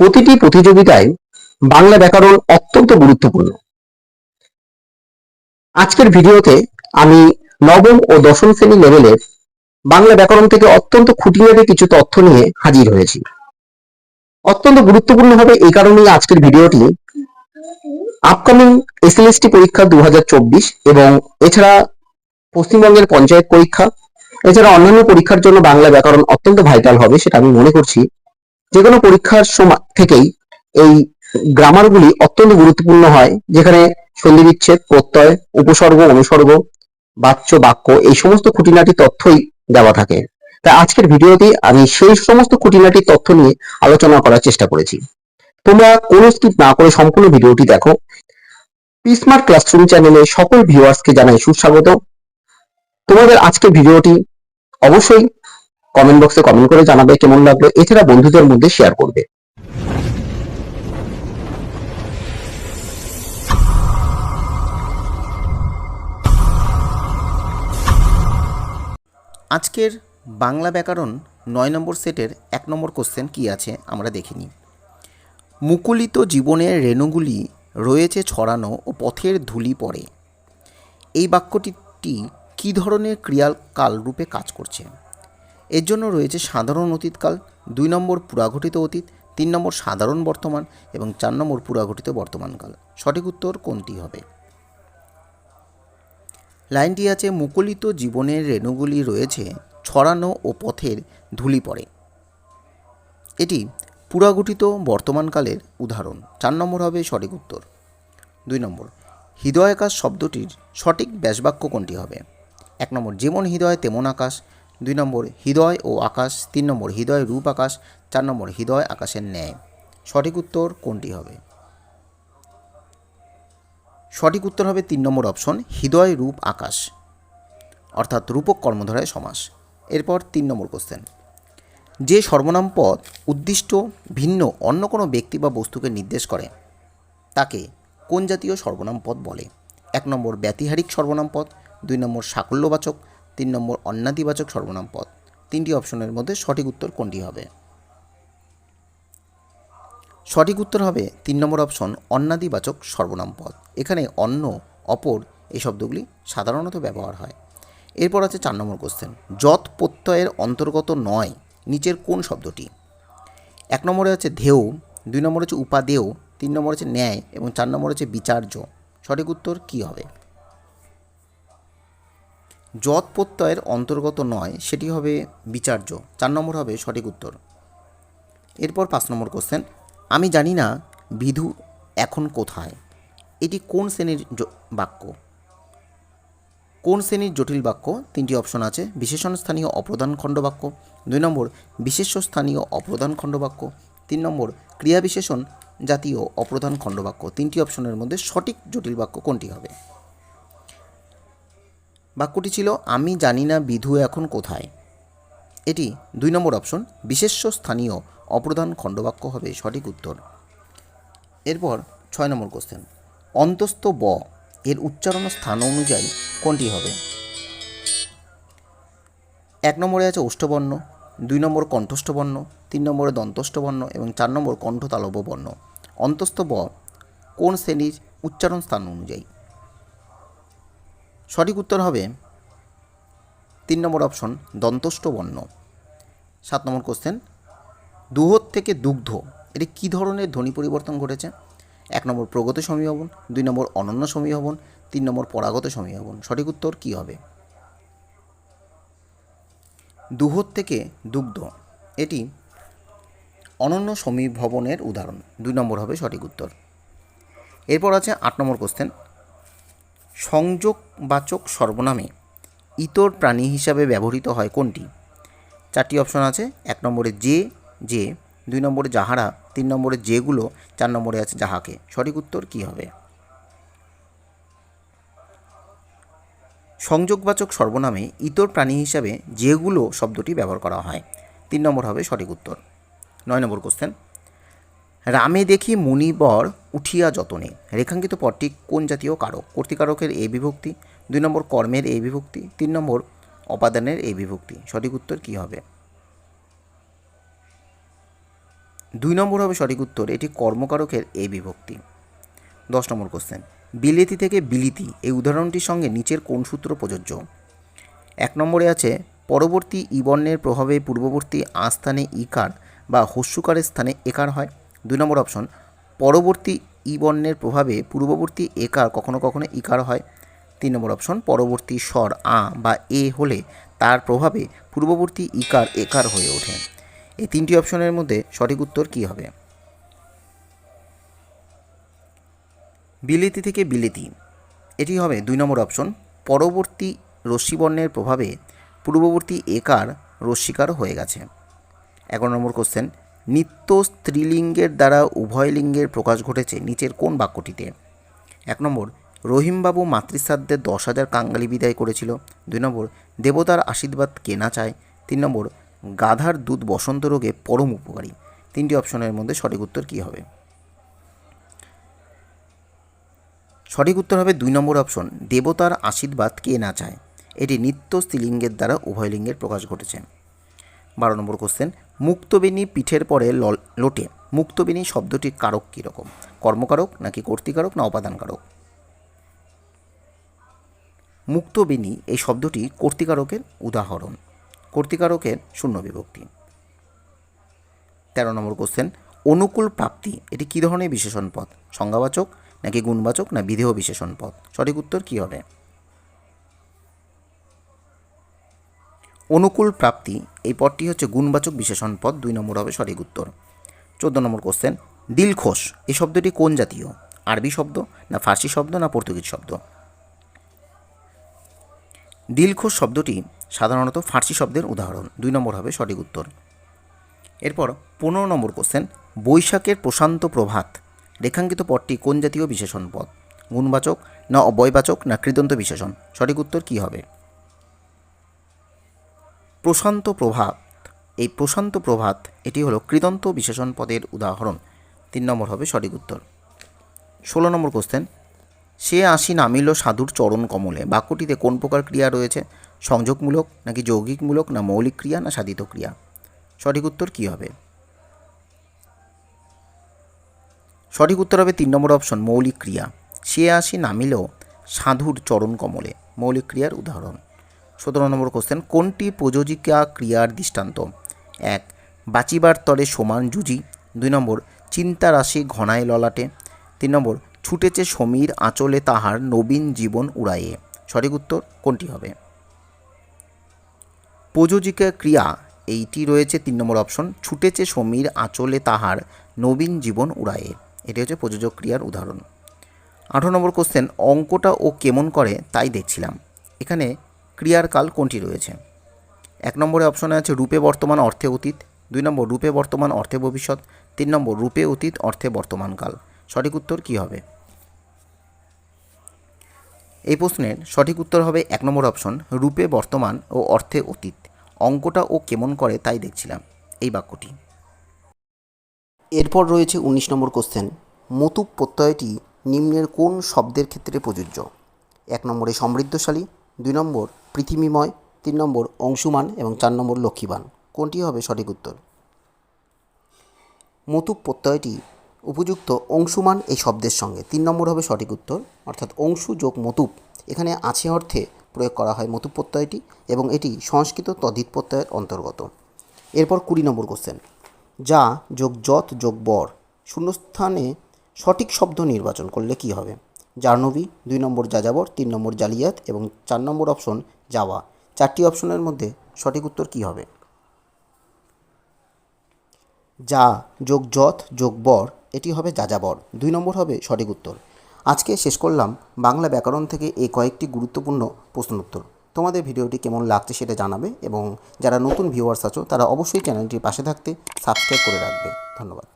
প্রতিটি প্রতিযোগিতায় বাংলা ব্যাকরণ অত্যন্ত গুরুত্বপূর্ণ। আজকের ভিডিওতে আমি নবম ও দশম শ্রেণি লেভেলের বাংলা ব্যাকরণ থেকে অত্যন্ত খুঁটিনাটি কিছু তথ্য নিয়ে হাজির হয়েছি। অত্যন্ত গুরুত্বপূর্ণ হবে এই কারণেই আজকের ভিডিওটি আপকামিং এসএলএসটি পরীক্ষা দু হাজার চব্বিশ এবং এছাড়া পশ্চিমবঙ্গের পঞ্চায়েত পরীক্ষা, এছাড়া অন্যান্য পরীক্ষার জন্য বাংলা ব্যাকরণ অত্যন্ত ভাইটাল হবে সেটা আমি মনে করছি। যে কোনো পরীক্ষার সময় থেকেই এই গ্রামারগুলি অত্যন্ত গুরুত্বপূর্ণ হয়, যেখানে সন্ধি বিচ্ছেদ, প্রত্যয়, উপসর্গ, অনুসর্গ, বাচ্য, বাক্য এই সমস্ত খুঁটিনাটি তথ্যই দেওয়া থাকে। তা আজকের ভিডিওতে আমি সেই সমস্ত খুঁটিনাটি তথ্য নিয়ে আলোচনা করার চেষ্টা করেছি। তোমরা কোনো স্কিপ না করে সম্পূর্ণ ভিডিওটি দেখো। পিসমার্ট ক্লাসরুম চ্যানেলে সকল ভিউয়ার্সকে জানাই সুস্বাগত। তোমাদের আজকের ভিডিওটি অবশ্যই কমেন্ট বক্সে কমেন্ট করে জানাবে কেমন লাগল, এছাড়া বন্ধুদের মধ্যে শেয়ার করবে। আজকের বাংলা ব্যাকরণ নয় নম্বর সেটের এক নম্বর কোশ্চেন কি আছে আমরা দেখে নিই। মুকুলিত জীবনের রেণুগুলি রয়েছে ছড়ানো ও পথের ধুলি পড়ে। এই বাক্যটি কি ধরনের ক্রিয়াকাল রূপে কাজ করছে? এর জন্য রয়েছে সাধারণ অতীতকাল, দুই নম্বর পুরাঘটিত অতীত, তিন নম্বর সাধারণ বর্তমান এবং চার নম্বর পুরাঘটিত বর্তমানকাল। সঠিক উত্তর কোনটি হবে? লাইনটি আছে, মুকুলিত জীবনের রেণুগুলি রয়েছে, ছড়ানো ও পথের ধুলি পড়ে। এটি পুরাগঠিত বর্তমানকালের উদাহরণ। চার নম্বর হবে সঠিক উত্তর। দুই নম্বর, হৃদয়াকাশ শব্দটির সঠিক ব্যাসবাক্য কোনটি হবে? এক নম্বর, যেমন হৃদয়, তেমন আকাশ। দুই নম্বর হৃদয় ও আকাশ, তিন নম্বর হৃদয় রূপ আকাশ, চার নম্বর হৃদয় আকাশের ন্যায়। সঠিক উত্তর কোনটি হবে? সঠিক উত্তর হবে তিন নম্বর অপশন, হৃদয় রূপ আকাশ, অর্থাৎ রূপক কর্মধারায় সমাস। এরপর তিন নম্বর কোশ্চেন যে সর্বনাম পদ উদ্দিষ্ট, ভিন্ন, অন্য কোনো ব্যক্তি বা বস্তুকে নির্দেশ করে, তাকে কোন জাতীয় সর্বনাম পদ বলে? এক নম্বর ব্যতিহারিক সর্বনাম পদ, দুই নম্বর সাকল্যবাচক তিন নম্বর অন্যাদিবাচক সর্বনাম পদ। তিনটি অপশনের মধ্যে সঠিক উত্তর কোনটি হবে? সঠিক উত্তর হবে তিন নম্বর অপশন অন্যাদিবাচক সর্বনাম পদ। এখানে অন্য, অপর এই শব্দগুলি সাধারণত ব্যবহার হয়। এরপর আছে চার নম্বর কোশ্চেন যত প্রত্যয়ের অন্তর্গত নয়, নিচের কোন শব্দটি? এক নম্বরে আছে ধেয়, দুই নম্বর হচ্ছে উপাদেয়, তিন নম্বর হচ্ছে ন্যায় এবং চার নম্বর হচ্ছে বিচার্য। সঠিক উত্তর কী হবে? যত প্রত্যয়ের অন্তর্গত নয়, সেটি হবে বিচার্য। চার নম্বর হবে সঠিক উত্তর। এরপর পাঁচ নম্বর কোশ্চেন আমি জানি না বিধু এখন কোথায়। এটি কোন শ্রেণির বাক্য? কোন শ্রেণির জটিল বাক্য? তিনটি অপশন আছে। বিশেষণ স্থানীয় অপ্রধান খণ্ড বাক্য। দুই নম্বর, বিশেষ্য স্থানীয় অপ্রধান খণ্ড বাক্য। তিন নম্বর ক্রিয়া বিশেষণ জাতীয় অপ্রধান খণ্ড বাক্য। তিনটি অপশনের মধ্যে সঠিক জটিল বাক্য কোনটি হবে? বাক্যটি ছিল, আমি জানি না বিধু এখন কোথায়। এটি দুই নম্বর অপশন, বিশেষ্য স্থানীয় অপ্রধান খণ্ডবাক্য হবে সঠিক উত্তর। এরপর ছয় নম্বর কোশ্চেন অন্তস্থ ব এর উচ্চারণ স্থান অনুযায়ী কোনটি হবে? এক নম্বরে আছে ওষ্ঠবর্ণ, দুই নম্বর কণ্ঠস্থ বর্ণ তিন নম্বরে দন্তস্থ বর্ণ এবং চার নম্বর কণ্ঠতালব বর্ণ অন্তস্থ ব কোন শ্রেণির উচ্চারণ স্থান অনুযায়ী? সঠিক উত্তর হবে তিন নম্বর অপশন দন্তস্থ বর্ণ। সাত নম্বর কোশ্চেন দুহত থেকে দুগ্ধ, এটি কী ধরনের ধ্বনি পরিবর্তন ঘটেছে? এক নম্বর প্রগত সমীভবন দুই নম্বর অনন্য সমীভবন তিন নম্বর পরাগত সমীভবন সঠিক উত্তর কী হবে? দুহত থেকে দুগ্ধ, এটি অনন্য সমীভবনের উদাহরণ। দুই নম্বর হবে সঠিক উত্তর। এরপর আছে আট নম্বর কোশ্চেন সংযোগবাচক সর্বনামে ইতর প্রাণী হিসাবে ব্যবহৃত হয় কোনটি? চারটি অপশন আছে, এক নম্বরে যে যে, দুই নম্বরে যাহারা, তিন নম্বরে যেগুলো, চার নম্বরে আছে যাহাকে। সঠিক উত্তর কী হবে? সংযোগবাচক সর্বনামে ইতর প্রাণী হিসাবে যেগুলো শব্দটি ব্যবহার করা হয়। তিন নম্বর হবে সঠিক উত্তর। নয় নম্বর কোশ্চেন রামে দেখি মুনিবর উঠিয়া যতনে। রেখাঙ্কিত পদটি কোন জাতীয় কারক? কর্তিকারকের এই বিভক্তি, দুই নম্বর কর্মের এই বিভক্তি, তিন নম্বর অপাদানের এই বিভক্তি। সঠিক উত্তর কী হবে? দুই নম্বর হবে সঠিক উত্তর, এটি কর্মকারকের এ বিভক্তি। দশ নম্বর কোশ্চেন বিলেতি থেকে বিলিতি, এই উদাহরণটির সঙ্গে নিচের কোন সূত্র প্রযোজ্য? এক নম্বরে আছে, পরবর্তী ইবর্ণের প্রভাবে পূর্ববর্তী আস্থানে ইকার বা হস্যুকারের স্থানে একার হয়। দুই নম্বর অপশন, পরবর্তী ই বর্ণের প্রভাবে পূর্ববর্তী একার কখনো কখনো ইকার হয়। তিন নম্বর অপশন, পরবর্তী স্বর, আ বা এ হলে তার প্রভাবে পূর্ববর্তী ইকার একার হয়ে ওঠে। এই তিনটি অপশনের মধ্যে সঠিক উত্তর কী হবে? বিলিতি থেকে বিলিতি। এটি হবে দুই নম্বর অপশন, পরবর্তী রশ্মিবর্ণের প্রভাবে পূর্ববর্তী একার রশ্মিকার হয়ে গেছে। এগারো নম্বর কোশ্চেন নিত্য স্ত্রীলিঙ্গের দ্বারা উভয় লিঙ্গের প্রকাশ ঘটেছে নিচের কোন বাক্যটিতে? এক নম্বর, রহিমবাবু মাতৃশ্রাদ্ধে দশ হাজার কাঙ্গালি বিদায় করেছিল। দুই নম্বর, দেবতার আশীর্বাদ কেনা চায়? তিন নম্বর, গাধার দুধ বসন্ত রোগে পরম উপকারী। তিনটি অপশনের মধ্যে সঠিক উত্তর কী হবে? সঠিক উত্তর হবে দুই নম্বর অপশন, দেবতার আশীর্বাদ কে না চায়? এটি নিত্য স্ত্রীলিঙ্গের দ্বারা উভয় লিঙ্গের প্রকাশ ঘটেছে। বারো নম্বর কোশ্চেন মুক্তবেণী পিঠের পরে লোটে। মুক্তবেণী শব্দটির কারক কীরকম কর্মকারক নাকি কর্তিকারক না উপাদানকারক মুক্তবেণী এই শব্দটি কর্তিকারকের উদাহরণ। কর্তিকারকের শূন্য বিভক্তি। তেরো নম্বর কোশ্চেন অনুকূল প্রাপ্তি, এটি কী ধরনের বিশেষণ পদ? সংজ্ঞাবাচক নাকি গুণবাচক না বিধেয় বিশেষণ পদ? সঠিক উত্তর কী হবে? অনুকূল প্রাপ্তি। এই পদটি হচ্ছে গুণবাচক বিশেষণ পদ, দুই নম্বর হবে সঠিক উত্তর। চোদ্দ নম্বর কোশ্চেন দিলখোস এই শব্দটি কোন জাতীয়? আরবি শব্দ না ফার্সি শব্দ না পর্তুগিজ শব্দ? দিলখোস শব্দটি সাধারণত ফার্সি শব্দের উদাহরণ, দুই নম্বর হবে সঠিক উত্তর। এরপর পনেরো নম্বর কোশ্চেন বৈশাখের প্রশান্ত প্রভাত, রেখাঙ্কিত পদটি কোন জাতীয় বিশেষণ পদ? গুণবাচক না অবয়বাচক না কৃদন্ত বিশেষণ? সঠিক উত্তর কী হবে? প্রশান্ত প্রভাত। এই প্রশান্ত প্রভাত, এটি হলো কৃদন্ত বিশেষণ পদের উদাহরণ। তিন নম্বর হবে সঠিক উত্তর। ষোলো নম্বর কোশ্চেন সে আসি নামিল সাধুর চরণ কমলে, বাক্যটিতে কোন প্রকার ক্রিয়া রয়েছে? সংযোগমূলক নাকি যৌগিকমূলক না মৌলিক ক্রিয়া না সাধিত ক্রিয়া? সঠিক উত্তর কী হবে? সঠিক উত্তর হবে তিন নম্বর অপশন মৌলিক ক্রিয়া। সে আসি নামিল সাধুর চরণ কমলে, মৌলিক ক্রিয়ার উদাহরণ। সতেরো নম্বর কোশ্চেন কোনটি প্রযোজিকা ক্রিয়ার দৃষ্টান্ত? এক, বাঁচিবার তরে সমান জুজি দুই নম্বর, চিন্তা রাশি ঘনায় ললাটে। তিন নম্বর, ছুটেছে সমীর আঁচলে তাহার নবীন জীবন উড়াইয়ে। সঠিক উত্তর কোনটি হবে? প্রযোজিকা ক্রিয়া, এইটি রয়েছে তিন নম্বর অপশন ছুটেছে সমীর আঁচলে তাহার নবীন জীবন উড়ায়ে এটি হচ্ছে প্রযোজক ক্রিয়ার উদাহরণ। আঠারো নম্বর কোশ্চেন অঙ্কটা ও কেমন করে তাই দেখছিলাম। এখানে ক্রিয়ার কাল কোনটি রয়েছে? এক নম্বরে অপশনে আছে রূপে বর্তমান অর্থে অতীত, দুই নম্বর রূপে বর্তমান অর্থে ভবিষ্যৎ, তিন নম্বর রূপে অতীত, অর্থে বর্তমান কাল। সঠিক উত্তর কী হবে? এই প্রশ্নের সঠিক উত্তর হবে এক নম্বর অপশন, রূপে বর্তমান ও অর্থে অতীত। অঙ্কটা ও কেমন করে তাই দেখছিলাম। এই বাক্যটি। এরপর রয়েছে উনিশ নম্বর কোশ্চেন মতুপ প্রত্যয়টি নিম্নের কোন শব্দের ক্ষেত্রে প্রযোজ্য? এক নম্বরে সমৃদ্ধশালী, দুই নম্বর পৃথিবীময় তিন নম্বর অংশুমান এবং চার নম্বর লক্ষ্মীবান। কোনটি হবে সঠিক উত্তর? মতুপ প্রত্যয়টি উপযুক্ত অংশুমান এই শব্দের সঙ্গে। তিন নম্বর হবে সঠিক উত্তর, অর্থাৎ অংশু যোগ মতুপ এখানে আছে অর্থে প্রয়োগ করা হয় মতুপ প্রত্যয়টি এবং এটি সংস্কৃত তদ্ধিত প্রত্যয়ের অন্তর্গত। এরপর কুড়ি নম্বর কোশ্চেন যা যোগ যত যোগ বর। শূন্যস্থানে সঠিক শব্দ নির্বাচন করলে কি হবে? জাহ্নবী, দুই নম্বর যাযাবর, তিন নম্বর জালিয়াত এবং চার নম্বর অপশন যাওয়া। চারটি অপশনের মধ্যে সঠিক উত্তর কি হবে? যা যোগ যত যোগ বর, এটি হবে যাযাবর। দুই নম্বর হবে সঠিক উত্তর। আজকে শেষ করলাম বাংলা ব্যাকরণ থেকে এই কয়েকটি গুরুত্বপূর্ণ প্রশ্ন উত্তর। তোমাদের ভিডিওটি কেমন লাগছে সেটা জানাবে এবং যারা নতুন ভিউয়ার্স আছো, তারা অবশ্যই চ্যানেলটির পাশে থাকতে সাবস্ক্রাইব করে রাখবে। ধন্যবাদ।